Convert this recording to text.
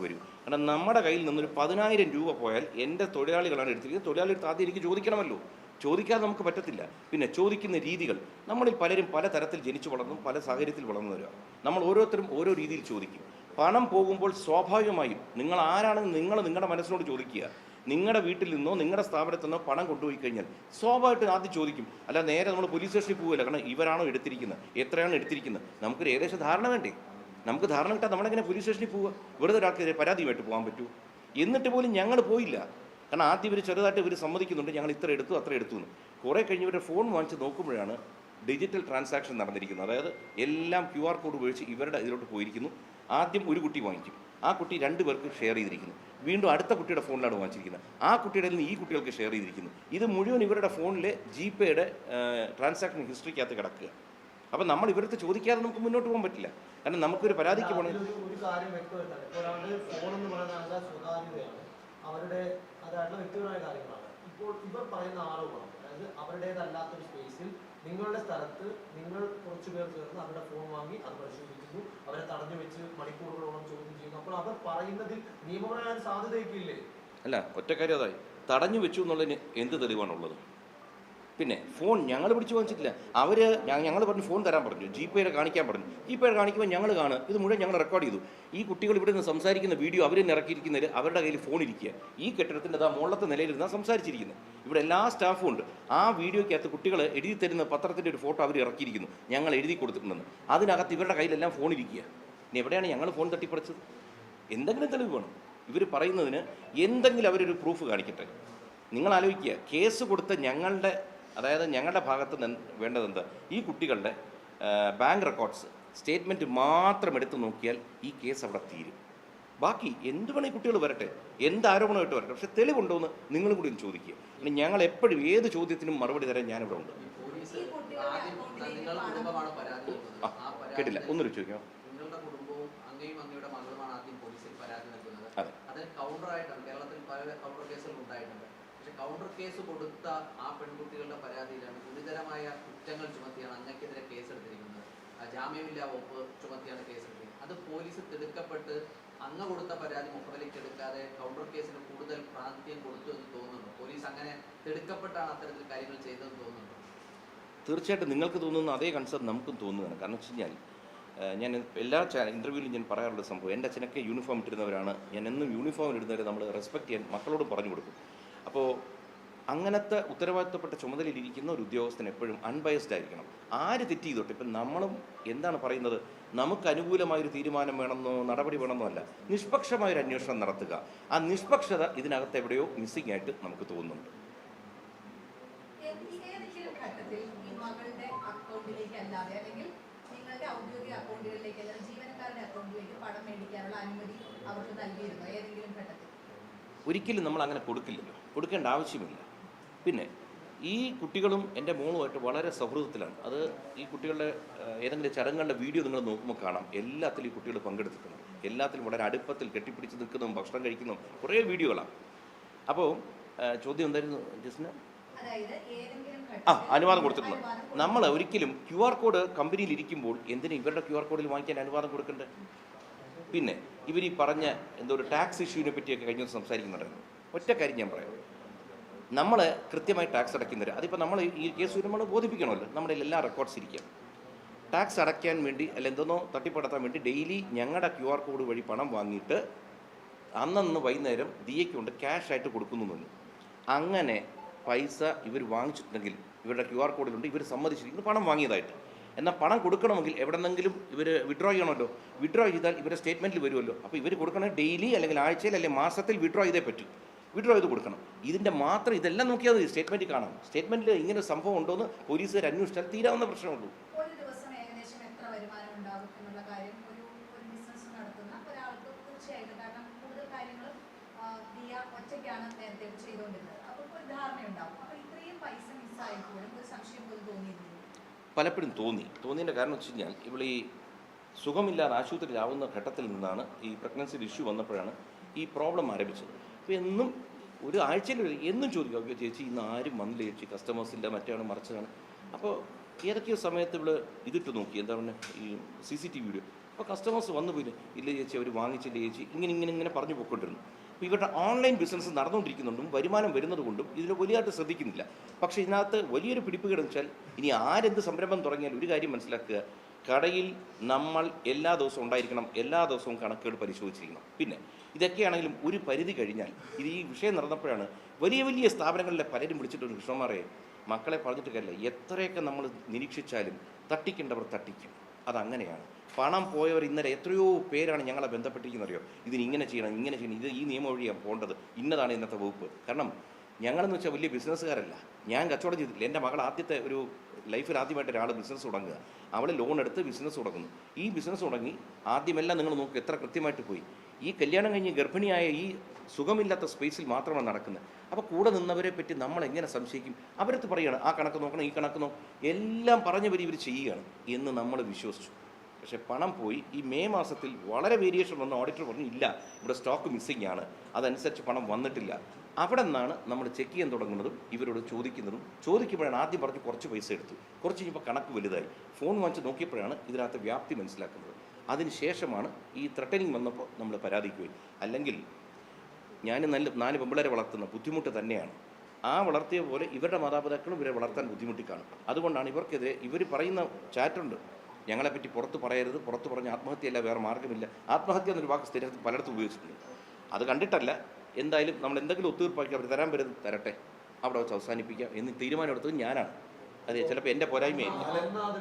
വരും. കാരണം നമ്മുടെ കയ്യിൽ നിന്നൊരു പതിനായിരം രൂപ പോയാൽ എന്റെ തൊഴിലാളികളാണ് എടുത്തിരിക്കുന്നത്. തൊഴിലാളി എടുത്ത് ആദ്യം എനിക്ക് ചോദിക്കണമല്ലോ. ചോദിക്കാതെ നമുക്ക് പറ്റത്തില്ല. പിന്നെ ചോദിക്കുന്ന രീതികൾ. നമ്മളിൽ പലരും പല തരത്തിൽ ജനിച്ചു വളർന്നും പല സാഹചര്യത്തിൽ വളർന്നവരാണ് നമ്മൾ ഓരോരുത്തരും ഓരോ രീതിയിൽ ചോദിക്കും. പണം പോകുമ്പോൾ സ്വാഭാവികമായും നിങ്ങൾ ആരാണെന്ന് നിങ്ങൾ നിങ്ങളുടെ മനസ്സിനോട് ചോദിക്കുക. നിങ്ങളുടെ വീട്ടിൽ നിന്നോ നിങ്ങളുടെ സ്ഥാപനത്തിൽ നിന്നോ പണം കൊണ്ടുപോയി കഴിഞ്ഞാൽ സ്വാഭാവികമായിട്ടും ആദ്യം ചോദിക്കും. അല്ല നേരെ നമ്മൾ പോലീസ് സ്റ്റേഷനിൽ പോകില്ല കാരണം ഇവരാണോ എടുത്തിരിക്കുന്നത്? എത്രയാണ് എടുത്തിരിക്കുന്നത്? നമുക്കൊരു ഏകദേശം ധാരണ വേണ്ടേ? നമുക്ക് ധാരണ കിട്ടാൻ നമ്മളെങ്ങനെ പോലീസ് സ്റ്റേഷനിൽ പോവുക? വെറുതെ ഒരാൾക്ക് പരാതിയുമായിട്ട് പോകാൻ പറ്റൂ എന്നിട്ട് പോലും ഞങ്ങൾ പോയില്ല. കാരണം ആദ്യം ഇവർ ചെറുതായിട്ട് ഇവർ സമ്മതിക്കുന്നുണ്ട്. ഞങ്ങൾ ഇത്ര എടുത്തു അത്ര എടുത്തു എന്ന്. കുറേ കഴിഞ്ഞ് ഇവരുടെ ഫോൺ വാങ്ങിച്ച് നോക്കുമ്പോഴാണ് ഡിജിറ്റൽ ട്രാൻസാക്ഷൻ നടന്നിരിക്കുന്നത്. അതായത് എല്ലാം ക്യു ആർ കോഡ് ഉപയോഗിച്ച് ഇവരുടെ ഇതിലോട്ട് പോയിരിക്കുന്നു. ആദ്യം ഒരു കുട്ടി വാങ്ങിക്കും. ആ കുട്ടി രണ്ട് പേർക്ക് ഷെയർ ചെയ്തിരിക്കുന്നു. വീണ്ടും അടുത്ത കുട്ടിയുടെ ഫോണിലാണ് വാങ്ങിച്ചിരിക്കുന്നത്. ആ കുട്ടിയുടെ നിന്ന് ഈ കുട്ടികൾക്ക് ഷെയർ ചെയ്തിരിക്കുന്നു. ഇത് മുഴുവൻ ഇവരുടെ ഫോണിലെ ജി പേയുടെ ട്രാൻസാക്ഷൻ ഹിസ്റ്ററിക്കകത്ത് കിടക്കുക അപ്പം നമ്മൾ ഇവരടുത്ത് ചോദിക്കാതെ നമുക്ക് മുന്നോട്ട് പോകാൻ പറ്റില്ല. കാരണം നമുക്കൊരു പരാതിക്ക് പോകണം അവരുടെ അതായിട്ടുള്ള വ്യക്തിപരമായ കാര്യങ്ങളാണ്. ഇപ്പോൾ ഇവർ പറയുന്ന ആരോപണം അതായത് അവരുടേതല്ലാത്തൊരു സ്പേസിൽ നിങ്ങളുടെ സ്ഥലത്ത് നിങ്ങൾ കുറച്ചു പേർ ചേർന്ന് അവരുടെ ഫോൺ വാങ്ങി അത് പരിശോധിക്കുന്നു. അവരെ തടഞ്ഞു വെച്ച് മണിക്കൂറുകളോളം ചോദ്യം ചെയ്യുന്നു. അപ്പോൾ അവർ പറയുന്നതിൽ നിയമപരമായ സാധ്യതയൊക്കെ ഇല്ലേ? അല്ല ഒറ്റക്കാര്യം അതായി. തടഞ്ഞു വെച്ചു എന്നുള്ളതിന് എന്ത് തെളിവാണുള്ളത്? പിന്നെ ഫോൺ ഞങ്ങൾ പിടിച്ച് വാങ്ങിച്ചിട്ടില്ല. അവർ ഞങ്ങൾ പറഞ്ഞു ഫോൺ തരാൻ പറഞ്ഞു. ജി പേയുടെ കാണിക്കാൻ പറഞ്ഞു. ജി പേയുടെ കാണിക്കുമ്പോൾ ഞങ്ങൾ കാണുക. ഇത് മുഴുവൻ ഞങ്ങൾ റെക്കോർഡ് ചെയ്തു. ഈ കുട്ടികൾ ഇവിടെ നിന്ന് സംസാരിക്കുന്ന വീഡിയോ തന്നെ ഇറക്കിയിരിക്കുന്നതിൽ അവരുടെ കയ്യിൽ ഫോൺ ഇരിക്കുക. ഈ കെട്ടിടത്തിന്റെ അതാ മുകളിലത്തെ നിലയിലിരുന്നാണ് സംസാരിച്ചിരിക്കുന്നത്. ഇവിടെ എല്ലാ സ്റ്റാഫും ഉണ്ട്. ആ വീഡിയോയ്ക്കകത്ത് കുട്ടികൾ എഴുതി തരുന്ന പത്രത്തിന്റെ ഒരു ഫോട്ടോ അവർ ഇറക്കിയിരിക്കുന്നു. ഞങ്ങൾ എഴുതി കൊടുത്തിട്ടുണ്ടെന്ന്. അതിനകത്ത് ഇവരുടെ കയ്യിലെല്ലാം ഫോൺ ഇരിക്കുക. ഇനി എവിടെയാണ് ഞങ്ങൾ ഫോൺ തട്ടിപ്പറിച്ചത്? എന്തെങ്കിലും തെളിവ് വേണം. ഇവർ പറയുന്നതിന് എന്തെങ്കിലും അവരൊരു പ്രൂഫ് കാണിക്കട്ടെ. നിങ്ങൾ ആലോചിക്കുക കേസ് കൊടുത്ത ഞങ്ങളുടെ അതായത് ഞങ്ങളുടെ ഭാഗത്ത് നിന്ന് വേണ്ടതെന്ത്? ഈ കുട്ടികളുടെ ബാങ്ക് റെക്കോർഡ്സ് സ്റ്റേറ്റ്മെന്റ് മാത്രം എടുത്തു നോക്കിയാൽ ഈ കേസ് അവിടെ തീരും. ബാക്കി എന്ത് വേണേ കുട്ടികൾ വരട്ടെ. എന്ത് ആരോപണമായിട്ട് വരട്ടെ. പക്ഷെ തെളിവുണ്ടോ എന്ന് നിങ്ങളും കൂടി ഒന്ന് ചോദിക്കുക. പിന്നെ ഞങ്ങൾ എപ്പോഴും ഏത് ചോദ്യത്തിനും മറുപടി തരാൻ ഞാനിവിടെ ഉണ്ട്. കേട്ടില്ല. ഒന്നൊരു ചോദിക്കാം അതെ. കൗണ്ടറായിട്ടാണ് കേരളത്തിൽ പല കൗണ്ടർ കേസുകൾ ഉണ്ടായിട്ടുണ്ട്. പക്ഷെ കൗണ്ടർ കേസ് കൊടുത്ത ആ പെൺകുട്ടികളുടെ പരാതിയിലാണ് ഗുരുതരമായ കുറ്റങ്ങൾ ചുമത്തിയാണ് അങ്ങക്കെതിരെ കേസെടുത്തിരിക്കുന്നത്. ജാമ്യമില്ലാ വകുപ്പ് ചുമത്തിയാണ് കേസെടുത്തിരിക്കുന്നത്. അത് പോലീസ് തിടുക്കപ്പെട്ട് അങ്ങ് കൊടുത്ത പരാതി മുഖവിലേക്ക് എടുക്കാതെ കൗണ്ടർ കേസിന് കൂടുതൽ പ്രാതിനിധ്യം കൊടുത്തു എന്ന് തോന്നുന്നു. പോലീസ് അങ്ങനെ തിടുക്കപ്പെട്ടാണ് അത്തരത്തിൽ കാര്യങ്ങൾ ചെയ്തതെന്ന് തോന്നുന്നു. തീർച്ചയായിട്ടും നിങ്ങൾക്ക് തോന്നുന്ന അതേ കൺസേൺ നമുക്കും തോന്നുകയാണ് കാരണം വെച്ച് കഴിഞ്ഞാൽ ഞാൻ എല്ലാ ഇന്റർവ്യൂവിലും ഞാൻ പറയാറുള്ള സംഭവം എന്റെ അച്ഛനൊക്കെ യൂണിഫോം ഇട്ടിരുന്നവരാണ്. ഞാൻ എന്നും യൂണിഫോം ഇടുന്നവരെ നമ്മൾ റെസ്പെക്ട് ചെയ്യാൻ മക്കളോട് പറഞ്ഞു കൊടുക്കും. അപ്പോൾ അങ്ങനത്തെ ഉത്തരവാദിത്തപ്പെട്ട ചുമതലയിലിരിക്കുന്ന ഒരു ഉദ്യോഗസ്ഥൻ എപ്പോഴും അൺബയസ്ഡ് ആയിരിക്കണം. ആര് തെറ്റ് ചെയ്തോട്ടെ? ഇപ്പം നമ്മളും എന്താണ് പറയുന്നത്? നമുക്ക് അനുകൂലമായൊരു തീരുമാനം വേണമെന്നോ നടപടി വേണമെന്നോ അല്ല. നിഷ്പക്ഷമായൊരു അന്വേഷണം നടത്തുക. ആ നിഷ്പക്ഷത ഇതിനകത്ത് എവിടെയോ മിസ്സിംഗ് ആയിട്ട് നമുക്ക് തോന്നുന്നുണ്ട്. ഒരിക്കലും നമ്മൾ അങ്ങനെ കൊടുക്കില്ലല്ലോ. കൊടുക്കേണ്ട ആവശ്യമില്ല. പിന്നെ ഈ കുട്ടികളും എന്റെ മോളുമായിട്ട് വളരെ സൗഹൃദത്തിലാണ്. അത് ഈ കുട്ടികളുടെ ഏതെങ്കിലും ചടങ്ങുകളുടെ വീഡിയോ നിങ്ങൾ നോക്കുമ്പോൾ കാണാം. എല്ലാത്തിലും ഈ കുട്ടികൾ പങ്കെടുത്തിട്ടുണ്ട്. എല്ലാത്തിലും വളരെ അടുപ്പത്തിൽ കെട്ടിപ്പിടിച്ച് നിൽക്കുന്നതും ഭക്ഷണം കഴിക്കുന്നതും കുറേ വീഡിയോകളാണ്. അപ്പോൾ ചോദ്യം എന്തായിരുന്നു ജസ്ന ഏതെങ്കിലും ആ അനുവാദം കൊടുത്തിട്ടുണ്ട്. നമ്മൾ ഒരിക്കലും ക്യു ആർ കോഡ് കമ്പനിയിൽ ഇരിക്കുമ്പോൾ എന്തിനും ഇവരുടെ ക്യു ആർ കോഡിൽ വാങ്ങിക്കാൻ അനുവാദം കൊടുക്കണ്ടേ പിന്നെ ഇവർ ഈ പറഞ്ഞ എന്തോ ഒരു ടാക്സ് ഇഷ്യൂവിനെ പറ്റിയൊക്കെ കഴിഞ്ഞ സംസാരിക്കുന്നുണ്ടായിരുന്നു. ഒറ്റ കാര്യം ഞാൻ പറയാം. നമ്മൾ കൃത്യമായി ടാക്സ് അടയ്ക്കുന്നവർ അതിപ്പോൾ നമ്മൾ ഈ കേസ് നമ്മൾ ബോധിപ്പിക്കണമല്ലോ. നമ്മുടെ എല്ലാ റെക്കോർഡ്സ് ഇരിക്കുക ടാക്സ് അടയ്ക്കാൻ വേണ്ടി അല്ല എന്തെന്നോ തട്ടിപ്പടത്താൻ വേണ്ടി ഡെയിലി ഞങ്ങളുടെ ക്യു ആർ കോഡ് വഴി പണം വാങ്ങിയിട്ട് അന്നന്ന് വൈകുന്നേരം ദിയയ്ക്ക് കൊണ്ട് ക്യാഷ് ആയിട്ട് കൊടുക്കുന്നുണ്ട് അങ്ങനെ പൈസ ഇവർ വാങ്ങിച്ചിട്ടുണ്ടെങ്കിൽ ഇവരുടെ ക്യു ആർ കോഡിലുണ്ട് ഇവർ സമ്മതിച്ചിരിക്കുന്നു പണം വാങ്ങിയതായിട്ട്. എന്നാൽ പണം കൊടുക്കണമെങ്കിൽ എവിടെന്നെങ്കിലും ഇവർ വിഡ്രോ ചെയ്യണമല്ലോ. വിഡ്രോ ചെയ്താൽ ഇവരുടെ സ്റ്റേറ്റ്മെന്റിൽ വരുമല്ലോ. അപ്പോൾ ഇവർ കൊടുക്കണത് ഡെയിലി അല്ലെങ്കിൽ ആഴ്ചയിൽ അല്ലെങ്കിൽ മാസത്തിൽ വിഡ്രോ ചെയ്തേ പറ്റൂ. വിഡ്രോ ചെയ്ത് കൊടുക്കണം. ഇതിന്റെ മാത്രം ഇതെല്ലാം നോക്കിയാൽ മതി സ്റ്റേറ്റ്മെന്റ് കാണാം സ്റ്റേറ്റ്മെന്റിൽ ഇങ്ങനെ സംഭവം ഉണ്ടോ എന്ന് പോലീസുകാർ അന്വേഷിച്ചാൽ തീരാവുന്ന പ്രശ്നമുള്ളൂ. ഒറ്റയ്ക്കാണ് നേരത്തെ ചെയ്തുകൊണ്ടിരുന്നത്. അപ്പോൾ ഒരു ധാരണയുണ്ടാവും അപ്പോൾ ഇത്രയും പൈസ മിസ്സായപ്പോഴും ഒരു സംശയം പോലും തോന്നിയിരുന്നു പലപ്പോഴും തോന്നി. തോന്നിയതിന്റെ കാരണം വെച്ച് കഴിഞ്ഞാൽ ഇവിടെ ഈ സുഖമില്ലാതെ ആശുപത്രിയിലാവുന്ന ഘട്ടത്തിൽ നിന്നാണ് ഈ പ്രഗ്നൻസി ഇഷ്യൂ വന്നപ്പോഴാണ് ഈ പ്രോബ്ലം ആരംഭിച്ചത്. അപ്പോൾ എന്നും ഒരു ആഴ്ചയിൽ എന്നും ചോദിക്കും "അയ്യോ ചേച്ചി ഇന്ന് ആരും വന്നില്ല ചേച്ചി. കസ്റ്റമേഴ്സ് ഇല്ല മറ്റാണ് മറിച്ചതാണ്. അപ്പോൾ ഏതൊക്കെയോ സമയത്ത് ഇവിടെ ഇതിട്ട് നോക്കി. എന്താ പറയുക ഈ C C T V video അപ്പോൾ കസ്റ്റമേഴ്സ് വന്നു പോയി. ഇല്ല ചേച്ചി അവർ വാങ്ങിച്ചില്ല ചേച്ചി. ഇങ്ങനെ ഇങ്ങനെ ഇങ്ങനെ പറഞ്ഞു പോയിക്കൊണ്ടിരുന്നു. അപ്പോൾ ഇവരുടെ ഓൺലൈൻ ബിസിനസ് നടന്നുകൊണ്ടിരിക്കുന്നുണ്ടും വരുമാനം വരുന്നതുകൊണ്ടും ഇതിൽ വലിയതായിട്ട് ശ്രദ്ധിക്കുന്നില്ല. പക്ഷേ ഇതിനകത്ത് വലിയൊരു പിടിപ്പുകേട് വെച്ചാൽ ഇനി ആരെന്ത് സംരംഭം തുടങ്ങിയാൽ ഒരു കാര്യം മനസ്സിലാക്കുക. കടയിൽ നമ്മൾ എല്ലാ ദിവസവും ഉണ്ടായിരിക്കണം എല്ലാ ദിവസവും കണക്കുകൾ പരിശോധിച്ചിരിക്കണം. പിന്നെ ഇതൊക്കെയാണെങ്കിലും ഒരു പരിധി കഴിഞ്ഞാൽ ഇത് ഈ വിഷയം നടന്നപ്പോഴാണ് വലിയ വലിയ സ്ഥാപനങ്ങളിലെ പലരും വിളിച്ചിട്ടുണ്ട് കൃഷ്ണന്മാരെ മക്കളെ പറഞ്ഞിട്ട് കാര്യമില്ല എത്രയൊക്കെ നമ്മൾ നിരീക്ഷിച്ചാലും തട്ടിക്കേണ്ടവർ തട്ടിക്കും. അതങ്ങനെയാണ്. പണം പോയവർ ഇന്നലെ എത്രയോ പേരാണ് ഞങ്ങളെ ബന്ധപ്പെട്ടിരിക്കുന്നറിയോ? ഇതിന് ഇങ്ങനെ ചെയ്യണം ഇങ്ങനെ ചെയ്യണം ഇത് ഈ നിയമം വഴിയാണ് പോകേണ്ടത് ഇന്നതാണ് ഇന്നത്തെ വകുപ്പ്. കാരണം ഞങ്ങളെന്ന് വെച്ചാൽ വലിയ ബിസിനസ്സുകാരല്ല ഞാൻ കച്ചവടം ചെയ്തിട്ടില്ല. എന്റെ മകൾ ആദ്യത്തെ ഒരു ലൈഫിൽ ആദ്യമായിട്ട് ഒരാൾ ബിസിനസ് തുടങ്ങുക. അവൾ ലോൺ എടുത്ത് ബിസിനസ് തുടങ്ങുന്നു. ഈ ബിസിനസ് തുടങ്ങി ആദ്യമെല്ലാം നിങ്ങൾ നോക്കുക എത്ര കൃത്യമായിട്ട് പോയി. ഈ കല്യാണം കഴിഞ്ഞ് ഗർഭിണിയായ ഈ സുഖമില്ലാത്ത സ്പേസിൽ മാത്രമാണ് നടക്കുന്നത്. അപ്പോൾ കൂടെ നിന്നവരെ പറ്റി നമ്മൾ എങ്ങനെ സംശയിക്കും? അവരടുത്ത് പറയുകയാണ് ആ കണക്ക് നോക്കണം ഈ കണക്ക് നോക്കണം. എല്ലാം പറഞ്ഞവർ ഇവർ ചെയ്യുകയാണ് എന്ന് നമ്മൾ വിശ്വസിച്ചു. പക്ഷേ പണം പോയി ഈ മെയ് മാസത്തിൽ വളരെ വേരിയേഷൻ വന്ന ഓഡിറ്റർ പറഞ്ഞു ഇല്ല ഇവിടെ സ്റ്റോക്ക് മിസ്സിംഗ് ആണ്. അതനുസരിച്ച് പണം വന്നിട്ടില്ല. അവിടെ നിന്നാണ് നമ്മൾ ചെക്ക് ചെയ്യാൻ തുടങ്ങുന്നതും ഇവരോട് ചോദിക്കുന്നതും. ചോദിക്കുമ്പോഴാണ് ആദ്യം പറഞ്ഞ് കുറച്ച് പൈസ എടുത്തു. കുറച്ച് കഴിഞ്ഞപ്പോൾ കണക്ക് വലുതായി. ഫോൺ വാങ്ങിച്ച് നോക്കിയപ്പോഴാണ് ഇതിനകത്ത് വ്യാപ്തി മനസ്സിലാക്കുന്നത്. അതിനുശേഷമാണ് ഈ ത്രട്ടനിങ് വന്നപ്പോൾ നമ്മൾ പരാതിക്ക് പോയി. അല്ലെങ്കിൽ ഞാൻ നല്ല നാല് പെമ്പിളരെ വളർത്തുന്ന ബുദ്ധിമുട്ട് തന്നെയാണ്. ആ വളർത്തിയ പോലെ ഇവരുടെ മാതാപിതാക്കളും ഇവരെ വളർത്താൻ ബുദ്ധിമുട്ടി കാണും അതുകൊണ്ടാണ് ഇവർക്കെതിരെ ഇവർ പറയുന്ന ചാറ്റുണ്ട്. ഞങ്ങളെപ്പറ്റി പുറത്ത് പറയരുത് പുറത്ത് പറഞ്ഞ ആത്മഹത്യയല്ല വേറെ മാർഗമില്ല. ആത്മഹത്യ എന്നൊരു വാക്ക് സ്ഥിരത്തിൽ പലയിടത്തും ഉപയോഗിച്ചിട്ടുണ്ട്. അത് കണ്ടിട്ടല്ല. എന്തായാലും നമ്മൾ എന്തെങ്കിലും ഒത്തുതീർപ്പാക്കി അവർ തരാൻ പറ്റും തരട്ടെ. അവിടെ വെച്ച് അവസാനിപ്പിക്കാം എന്ന് തീരുമാനം എടുത്തത് ഞാനാണ്. അതെ ചിലപ്പോൾ എന്റെ പോരായ്മയായിരിക്കും.